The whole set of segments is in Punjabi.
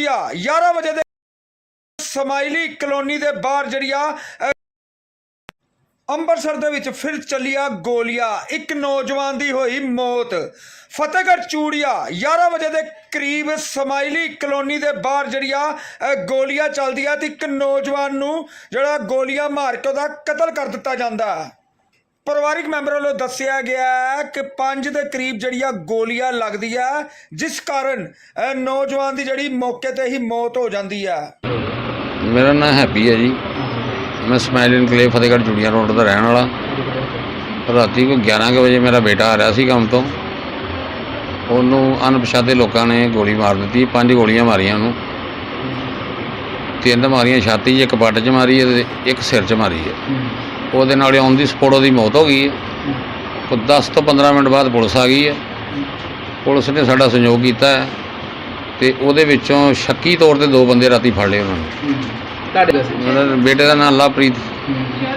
ਚੂੜੀਆ 11 ਵਜੇ ਦੇ ਸਮਾਈਲੀ ਕਲੋਨੀ ਦੇ ਬਾਹਰ ਜਿਹੜੀ ਆ ਅੰਮ੍ਰਿਤਸਰ ਦੇ ਵਿੱਚ ਫਿਰ ਚੱਲੀਆਂ ਗੋਲੀਆਂ। ਇੱਕ ਨੌਜਵਾਨ ਦੀ ਹੋਈ ਮੌਤ। ਫਤਿਹਗੜ੍ਹ ਚੂੜੀਆ 11 ਵਜੇ ਦੇ ਕਰੀਬ ਸਮਾਈਲੀ ਕਲੋਨੀ ਦੇ ਬਾਹਰ ਜਿਹੜੀਆਂ ਅ, ਗੋਲੀਆਂ ਚੱਲਦੀਆਂ ਤੇ ਇੱਕ ਨੌਜਵਾਨ ਨੂੰ ਜਿਹੜਾ ਗੋਲੀਆਂ ਮਾਰ ਕੇ ਉਹਦਾ ਕਤਲ ਕਰ ਦਿੱਤਾ ਜਾਂਦਾ। ਹੈ ਪਰਿਵਾਰਿਕ ਮੈਂਬਰ ਵੱਲੋਂ ਦੱਸਿਆ ਗਿਆ ਹੈ ਕਿ 5 ਦੇ ਕਰੀਬ ਜਿਹੜੀਆਂ ਗੋਲੀਆਂ ਲੱਗਦੀਆਂ ਜਿਸ ਕਾਰਨ ਅ, ਨੌਜਵਾਨ ਦੀ ਜਿਹੜੀ ਮੌਕੇ ਤੇ ਹੀ ਮੌਤ ਹੋ ਜਾਂਦੀ ਹੈ। ਮੇਰਾ ਨਾਮ ਹੈਪੀ ਹੈ ਜੀ। ਮੈਂ ਸਮਾਈਲ ਇਨਕਲੇਵ ਫਤਿਹਗੜ੍ਹ ਜੁੜੀਆਂ ਰੋਡ ਦਾ ਰਹਿਣ ਵਾਲਾ। ਰਾਤੀ ਕੋਈ 11 ਕੁ ਵਜੇ ਮੇਰਾ ਬੇਟਾ ਆ ਰਿਹਾ ਸੀ ਕੰਮ ਤੋਂ। ਉਹਨੂੰ ਅਣਪਛਾਤੇ ਲੋਕਾਂ ਨੇ ਗੋਲੀ ਮਾਰ ਦਿੱਤੀ ਪੰਜ ਗੋਲੀਆਂ ਮਾਰੀਆਂ ਉਹਨੂੰ। ਤਿੰਨ ਮਾਰੀਆਂ ਛਾਤੀ 'ਚ ਇੱਕ ਪੱਟ 'ਚ ਮਾਰੀ ਹੈ ਤੇ ਇੱਕ ਸਿਰ 'ਚ ਮਾਰੀ ਹੈ। ਉਹਦੇ ਨਾਲ ਔਨ ਦੀ ਸਪੋਟ ਉਹਦੀ ਮੌਤ ਹੋ ਗਈ ਹੈ। ਕੋ 10 ਤੋਂ 15 ਮਿੰਟ ਬਾਅਦ ਪੁਲਿਸ ਆ ਗਈ ਹੈ। ਪੁਲਿਸ ਨੇ ਸਾਡਾ ਸਹਿਯੋਗ ਕੀਤਾ ਹੈ ਤੇ ਉਹਦੇ ਵਿੱਚੋਂ ਸ਼ੱਕੀ ਤੌਰ ਤੇ ਦੋ ਬੰਦੇ ਰਾਤੀ ਫੜ ਲਏ ਉਹਨਾਂ ਨੇ। ਤੁਹਾਡੇ ਦਾ ਸੀ? ਬੇਟੇ ਦਾ ਨਾਮ ਲਵਪ੍ਰੀਤ।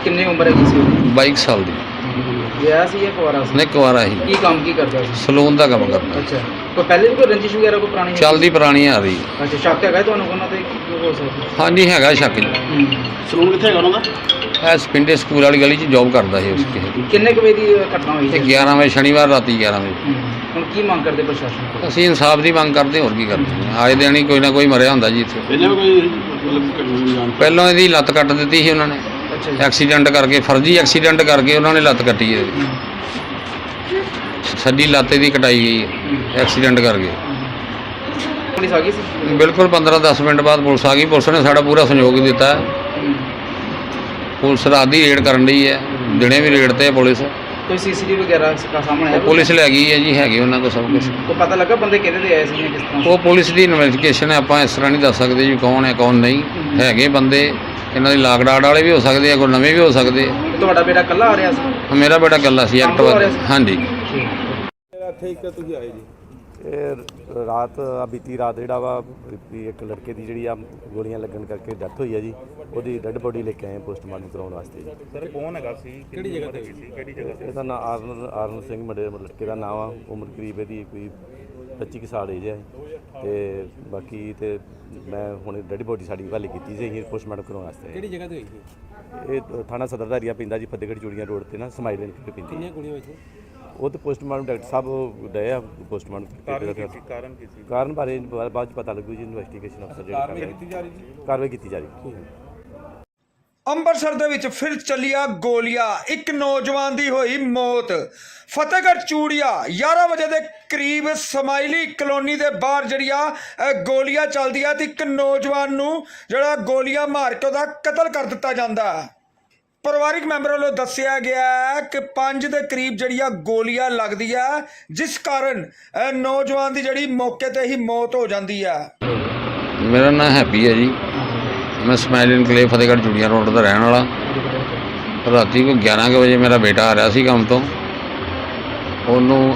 ਕਿੰਨੀ ਉਮਰ ਹੈ ਸੀ ਉਹਦੀ 22 ਸਾਲ ਦੀ। ਵਿਆਹ ਸੀ ਕੁਆਰਾ ਸੀ? ਨੇ ਕੁਆਰਾ ਹੀ। ਕੀ ਕੰਮ ਕੀ ਕਰਦਾ ਸੀ? ਸਲੂਨ ਦਾ ਕੰਮ ਕਰਦਾ। ਅੱਛਾ। ਕੋਈ ਪਹਿਲੇ ਵੀ ਕੋਈ ਰੰਜਿਸ਼ ਵਗੈਰਾ ਕੋਈ ਪੁਰਾਣੀ? ਚੱਲਦੀ ਪੁਰਾਣੀ ਆ ਰਹੀ। ਹੈ। ਅੱਛਾ ਸ਼ੱਕ ਹੈਗਾ ਤੁਹਾਨੂੰ ਉਹਨਾਂ ਤੇ ਕੀ ਹੋ ਸਕਦਾ। ਹਾਂਜੀ ਹੈਗਾ ਸ਼ੱਕ ਜੀ। ਸਲੂਨ ਕਿੱਥੇ ਹੈਗਾ ਉਹਨਾਂ ਦਾ? ਇਹ ਸਪਿੰਡੇ ਸਕੂਲ ਵਾਲੀ ਗਲੀ 'ਚ ਜੌਬ ਕਰਦਾ ਸੀ ਉਸ ਕਿਸੇ ਦੀ ਕਿੰਨੇ ਕੁ ਵਜੇ ਦੀ ਘਟਨਾ ਹੋਈ ਹੈ 11 ਵਜੇ ਸ਼ਨੀਵਾਰ ਰਾਤੀ 11 ਵਜੇ। ਹੂੰ। ਹੁਣ ਕੀ ਮੰਗ ਕਰਦੇ ਪ੍ਰਸ਼ਾਸਨ ਕੋਲ? ਅਸੀਂ ਇਨਸਾਫ ਦੀ ਮੰਗ ਕਰਦੇ ਹੋਰ ਕੀ ਕਰਦੇ ਹਾਂ ਆਏ ਦਿਨ ਹੀ ਕੋਈ ਨਾ ਕੋਈ ਮਰਿਆ ਹੁੰਦਾ ਜੀ ਇੱਥੇ। ਪਹਿਲਾਂ ਵੀ ਕੋਈ ਮਤਲਬ ਜਾਣ ਪਹਿਲਾਂ ਇਹਦੀ ਲੱਤ ਕੱਟ ਦਿੱਤੀ ਸੀ ਉਹਨਾਂ ਨੇ। ਅੱਛਾ ਜੀ। ਐਕਸੀਡੈਂਟ ਕਰਕੇ ਫਰਜ਼ੀ ਐਕਸੀਡੈਂਟ ਕਰਕੇ ਉਹਨਾਂ ਨੇ ਲੱਤ ਕੱਟੀ ਹੈ ਸੱਜੀ ਲੱਤ ਦੀ ਕਟਾਈ ਗਈ ਹੈ ਐਕਸੀਡੈਂਟ ਕਰਕੇ। ਪੁਲਿਸ ਆ ਗਈ ਸੀ? ਬਿਲਕੁਲ 15-10 ਮਿੰਟ ਬਾਅਦ ਪੁਲਿਸ ਆ ਗਈ। ਪੁਲਿਸ ਨੇ ਸਾਡਾ ਪੂਰਾ ਸਹਿਯੋਗ ਦਿੱਤਾ। ਹੈ ਪੁਲਿਸ ਰਾਤ ਦੀ ਰੇਡ ਕਰਨ ਲਈ ਹੈ। ਦਿਨੇ ਵੀ ਰੇਡ ਤੇ ਹੈ ਪੁਲਿਸ। ਕੋਈ ਸੀਸੀਟੀਵੀ ਵਗੈਰਾ ਦਾ ਸਾਹਮਣੇ ਆਇਆ ਪੁਲਿਸ ਲੈ ਗਈ ਹੈ ਜੀ ਹੈਗੇ ਉਹਨਾਂ ਕੋਲ ਸਭ ਕੁਝ ਕੋਈ ਪਤਾ ਲੱਗਾ ਬੰਦੇ ਕਿਹਦੇ ਦੇ ਆਏ ਸੀ ਜਾਂ ਕਿਸ ਤਰ੍ਹਾਂ? ਉਹ ਪੁਲਿਸ ਦੀ ਇਨਵੈਸਟੀਗੇਸ਼ਨ ਹੈ ਆਪਾਂ ਇਸ ਤਰ੍ਹਾਂ ਨਹੀਂ ਦੱਸ ਸਕਦੇ ਜੀ ਕੌਣ ਹੈ ਕੌਣ ਨਹੀਂ। ਹੈਗੇ ਬੰਦੇ। ਇਹਨਾਂ ਦੀ ਲਾਕਡਾਊਨ ਵਾਲੇ ਵੀ ਹੋ ਸਕਦੇ ਆ ਕੋਈ ਨਵੇਂ ਵੀ ਹੋ ਸਕਦੇ ਆ। ਤੁਹਾਡਾ ਬੇਟਾ ਇਕੱਲਾ ਆ ਰਿਹਾ ਸੀ? ਮੇਰਾ ਬੇਟਾ ਗੱਲਾ ਸੀ ਐਕਟਿਵਾ ਤੇ। ਹਾਂਜੀ। ਇਹ ਰਾਤ ਆ ਬੀਤੀ ਰਾਤ ਜਿਹੜਾ ਵਾ ਵੀ ਇੱਕ ਲੜਕੇ ਦੀ ਜਿਹੜੀ ਆ ਗੋਲੀਆਂ ਲੱਗਣ ਕਰਕੇ ਡੈਥ ਹੋਈ ਆ ਜੀ ਉਹਦੀ ਡੈੱਡ ਬੋਡੀ ਲੈ ਕੇ ਆਏ ਪੋਸਟਮਾਰਟਮ ਕਰਾਉਣ ਵਾਸਤੇ ਜੀ। ਸਰ ਕੌਣ ਹੈਗਾ ਸੀ? ਕਿਹੜੀ ਜਗ੍ਹਾ ਤੇ ਸੀ? ਕਿਹੜੀ ਜਗ੍ਹਾ ਤੇ? ਇਹਦਾ ਨਾਮ ਆਰਨ ਆਰਨ ਸਿੰਘ ਮੁੰਡੇ ਲੜਕੇ ਦਾ ਨਾਮ ਆ ਉਮਰ ਕਰੀਬ ਇਹਦੀ ਕੋਈ 25 ਕੁ ਸਾਲ ਏਜ ਹੈ ਤੇ ਬਾਕੀ ਤੇ ਮੈਂ ਹੁਣ ਡੈੱਡ ਬੋਡੀ ਸਾਡੀ ਹਵਾਲੇ ਕੀਤੀ ਸੀ ਅਸੀਂ ਪੋਸਟਮਾਰਟਮ ਕਰਾਉਣ ਵਾਸਤੇ। ਕਿਹੜੀ ਜਗ੍ਹਾ ਤੇ ਹੋਈ ਸੀ? ਇਹ ਥਾਣਾ ਸਦਰ ਦਾ ਏਰੀਆ ਪੈਂਦਾ ਜੀ ਫਤਿਹਗੜ੍ਹ ਚੂੜੀਆਂ ਰੋਡ ਤੇ ਨਾ ਸਮਾਈਲਨ ਕਿਤੇ ਪੈਂਦੀ ਕਿੰਨੀਆਂ ਗੋਲੀਆਂ ਹੋਈਆਂ ਉਹ ਤੇ ਪੋਸਟਮਾਰਟਮ ਡਾਕਟਰ ਸਾਹਿਬ ਡਏ ਆ ਪੋਸਟਮਾਰਟਮ ਕਾਰਨ ਕੀ ਸੀ? ਕਾਰਨ ਕੀ ਸੀ? ਕਾਰਨ ਬਾਰੇ ਬਾਅਦ ਚ ਪਤਾ ਲੱਗੂ ਜੀ ਇਨਵੈਸਟੀਗੇਸ਼ਨ ਅਫਸਰ ਜਿਹੜੇ ਕਾਰਵਾਈ ਕੀਤੀ ਜਾ ਰਹੀ ਕਾਰਵਾਈ ਕੀਤੀ ਜਾ ਰਹੀ। ਅੰਮ੍ਰਿਤਸਰ ਦੇ ਵਿੱਚ ਫਿਰ ਚੱਲੀਆਂ ਗੋਲੀਆਂ। ਇੱਕ ਨੌਜਵਾਨ ਦੀ ਹੋਈ ਮੌਤ। ਫਤਿਹਗੜ੍ਹ ਚੂੜੀਆ 11 ਵਜੇ ਦੇ ਕਰੀਬ ਸਮਾਈਲੀ ਕਲੋਨੀ ਦੇ ਬਾਹਰ ਜਿਹੜੀਆਂ ਅ, ਗੋਲੀਆਂ ਚੱਲਦੀਆਂ ਤੇ ਇੱਕ ਨੌਜਵਾਨ ਨੂੰ ਜਿਹੜਾ ਗੋਲੀਆਂ ਮਾਰ ਕੇ ਉਹਦਾ ਕਤਲ ਕਰ ਦਿੱਤਾ ਜਾਂਦਾ। ਪਰਿਵਾਰਿਕ ਮੈਂਬਰ ਵੱਲੋਂ ਦੱਸਿਆ ਗਿਆ ਹੈ ਕਿ 5 ਦੇ ਕਰੀਬ ਜਿਹੜੀਆਂ ਗੋਲੀਆਂ ਲੱਗਦੀਆਂ ਜਿਸ ਕਾਰਨ ਨੌਜਵਾਨ ਦੀ ਜਿਹੜੀ ਮੌਕੇ ਤੇ ਹੀ ਮੌਤ ਹੋ ਜਾਂਦੀ ਹੈ ਮੇਰਾ ਨਾਮ ਹੈਪੀ ਹੈ ਜੀ। ਮੈਂ ਸਮਾਈਲ ਇਨਕਲੇਵ ਫਤਿਹਗੜ੍ਹ ਜੁੜੀਆਂ ਰੋਡ ਦਾ ਰਹਿਣ ਵਾਲਾ। ਰਾਤੀ ਕੋਈ 11 ਕੁ ਵਜੇ ਮੇਰਾ ਬੇਟਾ ਆ ਰਿਹਾ ਸੀ ਕੰਮ ਤੋਂ। ਉਹਨੂੰ